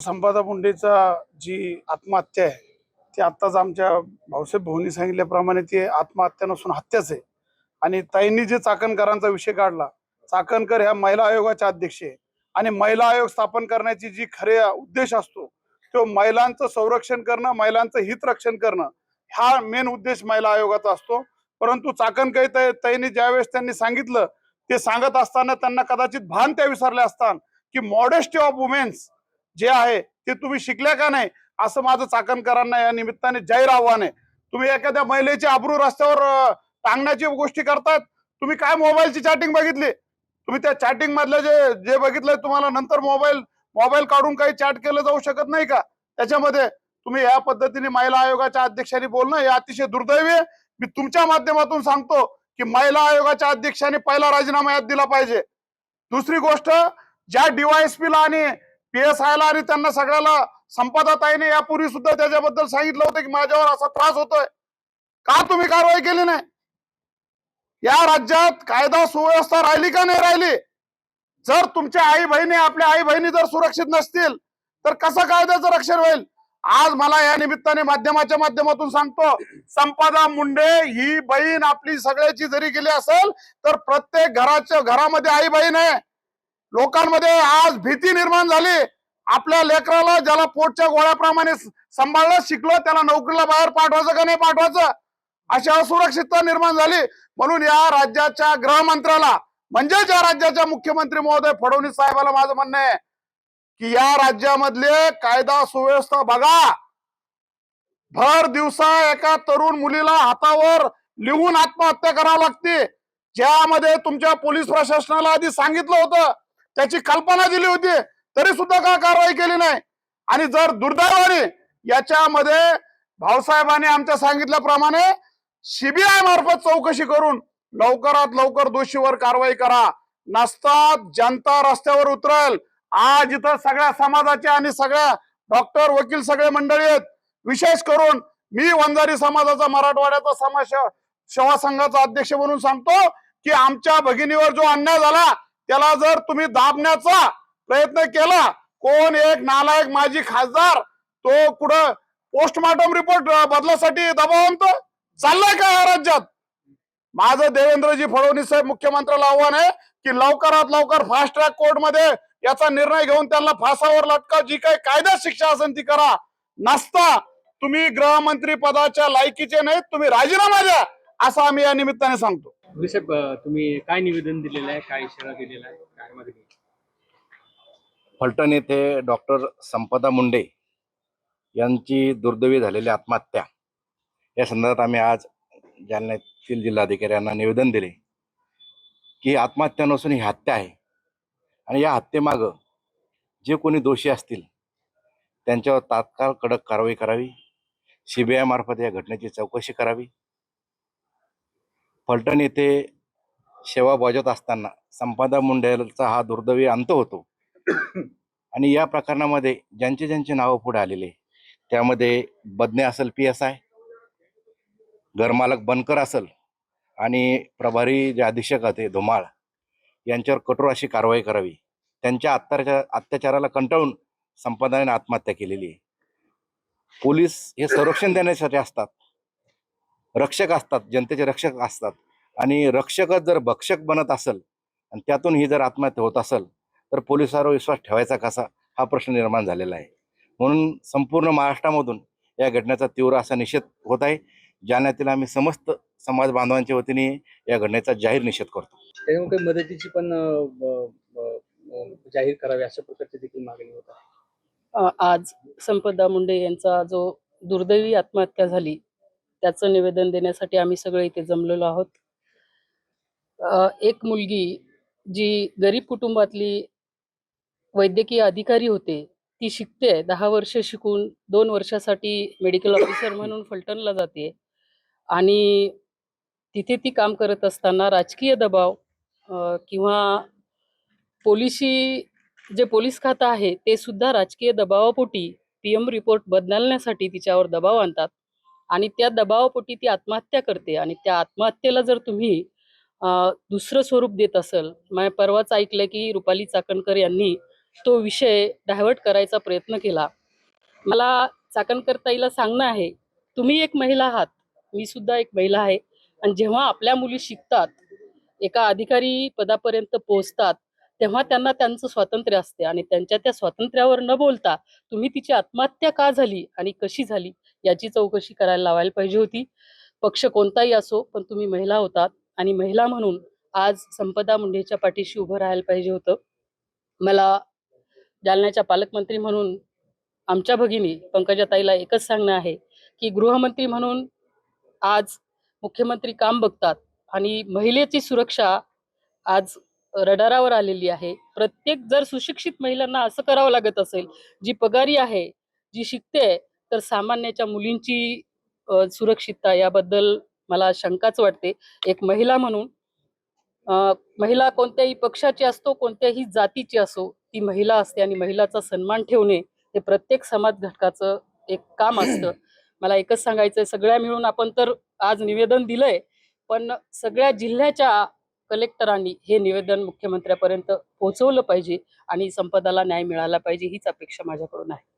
संपादा मुंडेचा जी आत्महत्या आहे ती आत्ताच आमच्या भाऊसाहेब भाऊनी सांगितल्याप्रमाणे ती आत्महत्या नसून हत्याच आहे. आणि ताईंनी जे चाकणकरांचा विषय काढला चाकणकर ह्या महिला आयोगाच्या अध्यक्ष आहे. आणि महिला आयोग स्थापन करण्याची जी खरे उद्देश असतो तो महिलांचं संरक्षण करणं महिलांचं हित रक्षण करणं हा मेन उद्देश महिला आयोगाचा असतो. परंतु चाकणकर ताईंनी ज्यावेळेस त्यांनी सांगितलं ते सांगत असताना त्यांना कदाचित भान त्या विसरले असताना की मॉडेस्टी ऑफ वुमेन्स जे आहे ते तुम्ही शिकल्या का नाही? असं माझं चाकणकरांना या निमित्ताने जाहीर आव्हान आहे. तुम्ही एखाद्या महिलेची आबरू रस्त्यावर टांगण्याची गोष्टी करतात तुम्ही काय मोबाईलची चॅटिंग बघितली? तुम्ही त्या चॅटिंग मधलं जे जे बघितलंय तुम्हाला नंतर मोबाईल मोबाईल काढून काही चॅट केलं जाऊ शकत नाही का? त्याच्यामध्ये तुम्ही या पद्धतीने महिला आयोगाच्या अध्यक्षांनी बोलणं हे अतिशय दुर्दैवी आहे. मी तुमच्या माध्यमातून सांगतो की महिला आयोगाच्या अध्यक्षांनी पहिला राजीनामा यात दिला पाहिजे. दुसरी गोष्ट ज्या डीवायएसपीला आणि PSI ला आणि त्यांना सगळ्याला संपदा ताईने यापूर्वी सुद्धा त्याच्याबद्दल सांगितलं होतं की माझ्यावर असा त्रास होतोय. का तुम्ही कारवाई केली नाही? या राज्यात कायदा सुव्यवस्था राहिली का नाही राहिली? जर तुमच्या आई बहिणी आपल्या आई बहिणी जर सुरक्षित नसतील तर कसं कायद्याचं रक्षण होईल? आज मला या निमित्ताने माध्यमाच्या माध्यमातून सांगतो संपादा मुंडे ही बहीण आपली सगळ्याची जरी गेली असेल तर प्रत्येक घराच्या घरामध्ये आई बहीण आहे. लोकांमध्ये आज भीती निर्माण झाली. आपल्या लेकराला ज्याला पोटच्या गोळ्याप्रमाणे सांभाळलं शिकलो त्याला नोकरीला बाहेर पाठवायचं का नाही पाठवायचं? अशी असुरक्षितता निर्माण झाली. म्हणून या राज्याच्या गृहमंत्र्याला म्हणजेच या राज्याच्या मुख्यमंत्री महोदय फडणवीस साहेबाला माझं म्हणणं आहे की या राज्यामधले कायदा सुव्यवस्था बघा. भर दिवसा एका तरुण मुलीला हातावर लिहून आत्महत्या करावी लागते. ज्यामध्ये तुमच्या पोलीस प्रशासनाला आधी सांगितलं होतं त्याची कल्पना दिली होती तरी सुद्धा का कारवाई केली नाही? आणि जर दुर्दैवाने याच्यामध्ये भाऊसाहेबांनी आमच्या सांगितल्याप्रमाणे सीबीआय मार्फत चौकशी करून लवकरात लवकर दोषीवर कारवाई करा. नसतात जनता रस्त्यावर उतरेल. आज इथं सगळ्या समाजाच्या आणि सगळ्या डॉक्टर वकील सगळे मंडळी आहेत. विशेष करून मी वंजारी समाजाचा मराठवाड्याचा समाज सेवा संघाचा अध्यक्ष म्हणून सांगतो की आमच्या भगिनीवर जो अन्याय झाला त्याला जर तुम्ही दाबण्याचा प्रयत्न केला कोण एक नालायक माजी खासदार तो कुठं पोस्टमार्टम रिपोर्ट बदलासाठी दबावंत? चाललाय का या राज्यात? माझं देवेंद्रजी फडणवीस साहेब मुख्यमंत्र्याला आव्हान आहे की लवकरात लवकर फास्ट ट्रॅक कोर्टमध्ये याचा निर्णय घेऊन त्यांना फासावर लटका जी काही कायद्यात शिक्षा असेल ती करा. नसता तुम्ही गृहमंत्री पदाच्या लायकीचे नाहीत तुम्ही राजीनामा द्या असं आम्ही या निमित्ताने सांगतो. साहेब तुम्ही काय निवेदन दिलेलं आहे? काय इशारा दिलेला आहे? काय मागणी फलटण येथे डॉक्टर संपदा मुंडे यांची दुर्दैवी झालेली आत्महत्या. या संदर्भात आम्ही आज जालन्यातील जिल्हाधिकाऱ्यांना निवेदन दिले की आत्महत्या नसून ही हत्या आहे. आणि या हत्येमागं जे कोणी दोषी असतील त्यांच्यावर तात्काळ कडक कारवाई करावी. सी बी आयमार्फत या घटनेची चौकशी करावी. फलटण येथे सेवा बजावत असताना संपदा मुंडेचा हा दुर्दैवी अंत होतो. आणि या प्रकरणामध्ये ज्यांचे ज्यांचे नावं पुढे आलेले त्यामध्ये बदने असेल पी एस आय घरमालक बनकर असेल आणि प्रभारी जे अधीक्षक होते धुमाळ यांच्यावर कठोर अशी कारवाई करावी. त्यांच्या अत्याचार अत्याचाराला कंटाळून संपादनाने आत्महत्या केलेली आहे. पोलीस हे संरक्षण देण्यासाठी असतात. रक्षक असतात जनतेचे रक्षक असतात. आणि रक्षकच जर भक्षक बनत असेल आणि त्यातून ही जर आत्महत्या होत असेल तर पोलिसांवर विश्वास ठेवायचा कसा? हा प्रश्न निर्माण झालेला आहे. म्हणून संपूर्ण महाराष्ट्रामधून या घटनेचा तीव्र असा निषेध होत आहे जालन्यातील आम्ही समस्त समाज बांधवांच्या वतीने या घटनेचा जाहीर निषेध करतो. त्याच्यामुळे काही मदतीची पण जाहीर करावी अशा प्रकारची देखील मागणी होत आहे. आज संपदा मुंडे यांचा जो दुर्दैवी आत्महत्या झाली त्याचं निवेदन देण्यासाठी आम्ही सगळे इथे जमलेलो आहोत. एक मुलगी जी गरीब कुटुंबातली वैद्यकीय अधिकारी होते ती शिकते दहा वर्ष शिकून दोन वर्षासाठी मेडिकल ऑफिसर म्हणून फलटणला जाते आणि तिथे ती काम करत असताना राजकीय दबाव किंवा पोलिसी जे पोलीस खातं आहे ते सुद्धा राजकीय दबावापोटी पी एम रिपोर्ट बदलण्यासाठी तिच्यावर दबाव आणतात. आणि त्या दबावापोटी ती आत्महत्या करते. आणि त्या आत्महत्येला जर तुम्ही दुसरं स्वरूप देत असेल मी परवाच ऐकलं की रुपाली चाकणकर यांनी तो विषय डायव्हर्ट करायचा प्रयत्न केला. मला चाकणकर ताईला सांगणं आहे तुम्ही एक महिला आहात मी सुद्धा एक महिला आहे. आणि जेव्हा आपल्या मुली शिकतात एका अधिकारी पदापर्यंत पोहोचतात तेव्हा त्यांना त्यांचं स्वातंत्र्य असते. आणि त्यांच्या त्या स्वातंत्र्यावर न बोलता तुम्ही तिची आत्महत्या का झाली आणि कशी झाली? याची चौकशी करायला लावायला पाहिजे होती. पक्ष कोणताही असो पण तुम्ही महिला होतात आणि महिला म्हणून आज संपदा मुंडेच्या पाठीशी उभं राहायला पाहिजे होतं. मला जालन्याच्या पालकमंत्री म्हणून आमच्या भगिनी पंकजाताईला एकच सांगणं आहे की गृहमंत्री म्हणून आज मुख्यमंत्री काम बघतात आणि महिलेची सुरक्षा आज रडारावर आलेली आहे. प्रत्येक जर सुशिक्षित महिलांना असं करावं लागत असेल जी पगारी आहे जी शिकते तर सामान्याच्या मुलींची सुरक्षितता याबद्दल मला शंकाच वाटते. एक महिला म्हणून महिला कोणत्याही पक्षाची असतो कोणत्याही जातीची असो ती महिला असते आणि महिलाचा सन्मान ठेवणे हे प्रत्येक समाज घटकाचं एक काम असतं. मला एकच सांगायचंय सगळ्या मिळून आपण तर आज निवेदन दिलंय पण सगळ्या जिल्ह्याच्या कलेक्टरांनी हे निवेदन मुख्यमंत्र्यापर्यंत पोहोचवलं पाहिजे आणि संपदाला न्याय मिळाला पाहिजे हीच अपेक्षा माझ्याकडून आहे.